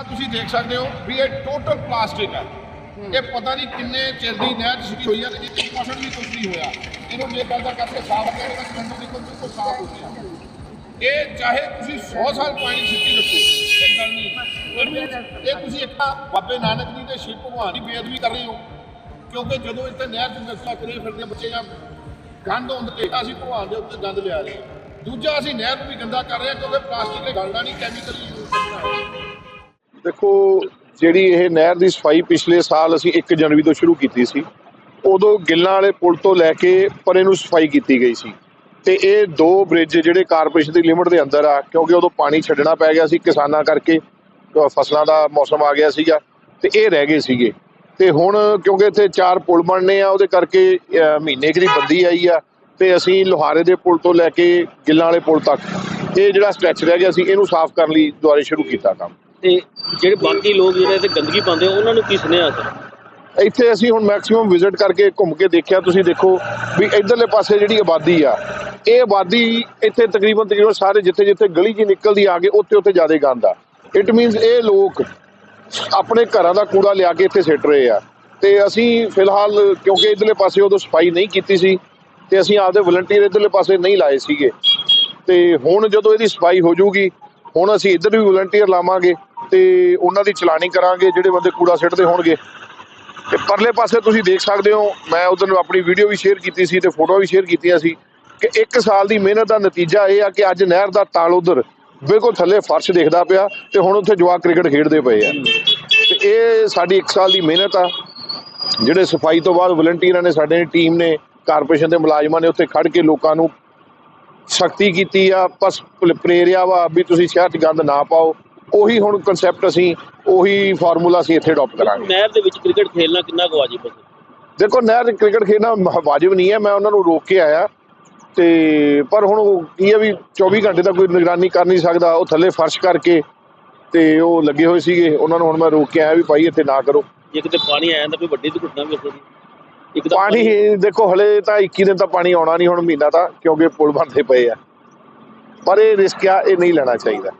ਆ ਤੁਸੀਂ ਦੇਖ ਸਕਦੇ ਹੋ ਵੀ ਇਹ ਟੋਟਲ ਪਲਾਸਟਿਕ ਹੈ। ਇਹ ਪਤਾ ਨਹੀਂ ਕਿੰਨੇ ਚਿਰ ਦੀ ਨਹਿਰ ਸਿੱਟੀ ਹੋਈ ਹੈ ਤੇ ਜਿੱਥੇ ਪਰਸੈਂਟ ਵੀ ਕੁਝ ਨਹੀਂ ਹੋਇਆ ਇਹਨੂੰ ਜੇ ਕਰਦਾ ਕਰਕੇ ਸਾਫ਼ ਕਰੇ ਤਾਂ ਸਿਲੰਡਰ ਨਿਕਲ ਬਿਲਕੁਲ ਸਾਫ਼ ਹੋ ਗਿਆ। ਇਹ ਚਾਹੇ ਤੁਸੀਂ 100 ਸਾਲ ਪਾਣੀ ਸਿੱਟੀ ਰੱਖੋ, ਇਹ ਗੱਲ ਨਹੀਂ। ਇਹ ਤੁਸੀਂ ਇੱਕ ਬਾਬੇ ਨਾਨਕ ਜੀ ਦੇ ਸ਼ਿਵ ਭਗਵਾਨ ਦੀ ਬੇਅਦਬੀ ਕਰ ਰਹੇ ਹੋ, ਕਿਉਂਕਿ ਜਦੋਂ ਇੱਥੇ ਨਹਿਰ ਚ ਨਸ਼ਾ ਕਰੇ ਫਿਰਦੇ ਬੱਚੇ ਜਾਂ ਗੰਦ ਹੁੰਦੇ ਤੇ ਅਸੀਂ ਭਗਵਾਨ ਦੇ ਉੱਤੇ ਗੰਦ ਲਿਆ ਰਹੇ। ਦੂਜਾ ਅਸੀਂ ਨਹਿਰ ਨੂੰ ਵੀ ਗੰਦਾ ਕਰ ਰਹੇ ਹਾਂ, ਕਿਉਂਕਿ ਪਲਾਸਟਿਕ ਦੇ ਗਲਦਾ ਨਹੀਂ ਕੈਮੀਕਲ ਯੂਜ਼ ਕਰਨਾ ਦੇਖੋ, ਜਿਹੜੀ ਇਹ ਨਹਿਰ ਦੀ ਸਫ਼ਾਈ ਪਿਛਲੇ ਸਾਲ ਅਸੀਂ 1 ਜਨਵਰੀ ਤੋਂ ਸ਼ੁਰੂ ਕੀਤੀ ਸੀ, ਉਦੋਂ ਗਿੱਲਾਂ ਵਾਲੇ ਪੁਲ ਤੋਂ ਲੈ ਕੇ ਪਰੇ ਨੂੰ ਸਫ਼ਾਈ ਕੀਤੀ ਗਈ ਸੀ। ਤੇ ਇਹ ਦੋ ਬ੍ਰਿਜ ਜਿਹੜੇ ਕਾਰਪੋਰੇਸ਼ਨ ਦੀ ਲਿਮਟ ਦੇ ਅੰਦਰ ਆ, ਕਿਉਂਕਿ ਉਦੋਂ ਪਾਣੀ ਛੱਡਣਾ ਪੈ ਗਿਆ ਸੀ ਕਿਸਾਨਾਂ ਕਰਕੇ ਫਸਲਾਂ ਦਾ ਮੌਸਮ ਆ ਗਿਆ ਸੀਗਾ, ਤੇ ਇਹ ਰਹਿ ਗਏ ਸੀਗੇ। ਤੇ ਹੁਣ ਕਿਉਂਕਿ ਇੱਥੇ ਚਾਰ ਪੁਲ ਬਣਨੇ ਆ, ਉਹਦੇ ਕਰਕੇ ਮਹੀਨੇ ਕੁ ਦੀ ਬੰਦੀ ਆਈ ਆ, ਤੇ ਅਸੀਂ ਲੋਹਾਰੇ ਦੇ ਪੁਲ ਤੋਂ ਲੈ ਕੇ ਗਿੱਲਾਂ ਵਾਲੇ ਪੁਲ ਤੱਕ, ਇਹ ਜਿਹੜਾ ਸਟ੍ਰੈਚ ਰਹਿ ਗਿਆ ਸੀ, ਇਹਨੂੰ ਸਾਫ਼ ਕਰਨ ਲਈ ਦੁਬਾਰੇ ਸ਼ੁਰੂ ਕੀਤਾ ਕੰਮ। ਤੇ ਜਿਹੜੇ ਬਾਕੀ ਲੋਕ ਜਿਹੜੇ ਤੇ ਗੰਦਗੀ ਪਾਉਂਦੇ ਆ, ਉਹਨਾਂ ਨੂੰ ਕੀ ਸੁਨੇਹਾ ਸਰ ਇੱਥੇ ਅਸੀਂ ਹੁਣ ਮੈਕਸਿਮਮ ਵਿਜ਼ਿਟ ਕਰਕੇ ਘੁੰਮ ਕੇ ਦੇਖਿਆ ਤੁਸੀਂ ਦੇਖੋ ਵੀ ਇਧਰਲੇ ਪਾਸੇ ਜਿਹੜੀ ਆਬਾਦੀ ਆ ਇਹ ਆਬਾਦੀ ਇੱਥੇ ਤਕਰੀਬਨ ਤਕਰੀਬਨ ਸਾਰੇ ਜਿੱਥੇ ਜਿੱਥੇ ਗਲੀ 'ਚ ਨਿਕਲਦੀ ਆ ਕੇ ਉੱਥੇ ਉੱਥੇ ਜ਼ਿਆਦਾ ਗੰਦ ਆ। ਇਟ ਮੀਨਸ ਇਹ ਲੋਕ ਆਪਣੇ ਘਰਾਂ ਦਾ ਕੂੜਾ ਲਿਆ ਕੇ ਇੱਥੇ ਸਿੱਟ ਰਹੇ ਆ। ਤੇ ਅਸੀਂ ਫਿਲਹਾਲ ਕਿਉਂਕਿ ਇਧਰਲੇ ਪਾਸੇ ਉਦੋਂ ਸਫ਼ਾਈ ਨਹੀਂ ਕੀਤੀ ਸੀ ਤੇ ਅਸੀਂ ਆਪਦੇ ਵਲੰਟੀਅਰ ਇਧਰਲੇ ਪਾਸੇ ਨਹੀਂ ਲਾਏ ਸੀਗੇ। ਤੇ ਹੁਣ ਜਦੋਂ ਇਹਦੀ ਸਫ਼ਾਈ ਹੋ ਜਾਊਗੀ ਹੁਣ ਅਸੀਂ ਇੱਧਰ ਵੀ ਵਲੰਟੀਅਰ ਲਾਵਾਂਗੇ। ਤੇ ਉਹਨਾਂ ਦੀ ਚਲਾਨੀ ਕਰਾਂਗੇ, ਜਿਹੜੇ ਬੰਦੇ ਕੂੜਾ ਸਿੱਟਦੇ ਹੋਣਗੇ। ਤੇ ਪਰਲੇ ਪਾਸੇ ਤੁਸੀਂ ਦੇਖ ਸਕਦੇ ਹੋ, ਮੈਂ ਉਦੋਂ ਆਪਣੀ ਵੀਡੀਓ ਵੀ ਸ਼ੇਅਰ ਕੀਤੀ ਸੀ ਤੇ ਫੋਟੋ ਵੀ ਸ਼ੇਅਰ ਕੀਤੀਆਂ ਸੀ ਕਿ ਇੱਕ ਸਾਲ ਦੀ ਮਿਹਨਤ ਦਾ ਨਤੀਜਾ ਇਹ ਆ ਕਿ ਅੱਜ ਨਹਿਰ ਦਾ ਤਾਲ ਉਧਰ ਬਿਲਕੁਲ ਥੱਲੇ ਫਰਸ਼ ਦੇਖਦਾ ਪਿਆ ਤੇ ਹੁਣ ਉੱਥੇ ਜਵਾਕ ਕ੍ਰਿਕਟ ਖੇਡਦੇ ਪਏ ਆ। ਤੇ ਇਹ ਸਾਡੀ ਇੱਕ ਸਾਲ ਦੀ ਮਿਹਨਤ ਆ। ਜਿਹੜੇ ਸਫ਼ਾਈ ਤੋਂ ਬਾਅਦ ਵਲੰਟੀਅਰਾਂ ਨੇ, ਸਾਡੇ ਟੀਮ ਨੇ ਕਾਰਪੋਰੇਸ਼ਨ ਦੇ ਮੁਲਾਜ਼ਮਾਂ ਨੇ ਉੱਥੇ ਖੜ ਕੇ ਲੋਕਾਂ ਨੂੰ ਸਖਤੀ ਕੀਤੀ ਆ, ਬਸ ਪ੍ਰੇਰਿਆ ਵਾ ਵੀ ਤੁਸੀਂ ਸ਼ਹਿਰ 'ਚ ਗੰਦ ਨਾ ਪਾਓ। ਉਹੀ ਹੁਣ ਕਨਸੈਪਟ ਅਸੀਂ ਉਹੀ ਫਾਰਮੂਲਾ ਅਸੀਂ ਇੱਥੇ ਅਡਾਪਟ ਕਰਾਂਗੇ। ਨਹਿਰ ਦੇ ਵਿੱਚ ਕ੍ਰਿਕਟ ਖੇਲਣਾ ਕਿੰਨਾ ਕੁ ਵਾਜਿਬ ਹੈ? ਦੇਖੋ ਨਹਿਰ ਕ੍ਰਿਕਟ ਖੇਡਣਾ ਵਾਜਿਬ ਨਹੀਂ ਹੈ ਮੈਂ ਉਹਨਾਂ ਨੂੰ ਰੋਕ ਕੇ ਆਇਆ। ਤੇ ਪਰ ਹੁਣ ਉਹ ਕੀ ਹੈ ਵੀ 24 ਘੰਟੇ ਤਾਂ ਕੋਈ ਨਿਗਰਾਨੀ ਕਰ ਨਹੀਂ ਸਕਦਾ ਉਹ ਥੱਲੇ ਫਰਸ਼ ਕਰਕੇ ਤੇ ਉਹ ਲੱਗੇ ਹੋਏ ਸੀਗੇ ਉਹਨਾਂ ਨੂੰ ਹੁਣ ਮੈਂ ਰੋਕ ਕੇ ਆਇਆ ਵੀ ਭਾਈ ਇੱਥੇ ਨਾ ਕਰੋ। ਜੇ ਕਿਤੇ ਪਾਣੀ ਆਇਆ ਤਾਂ ਕੋਈ ਵੱਡੀ ਦੁਰਘਟਨਾ ਵੀ ਹੋ ਸਕਦੀ। ਇੱਕ ਤਾਂ ਪਾਣੀ ਦੇਖੋ ਹਲੇ ਤਾਂ 21 ਦਿਨ ਤਾਂ ਪਾਣੀ ਆਉਣਾ ਨਹੀਂ ਹੁਣ ਮਹੀਨਾ ਤਾਂ ਕਿਉਂਕਿ ਪੁਲ ਬਣਦੇ ਪਏ ਆ। ਪਰ ਇਹ ਰਿਸਕ ਆ ਇਹ ਨਹੀਂ ਲੈਣਾ ਚਾਹੀਦਾ।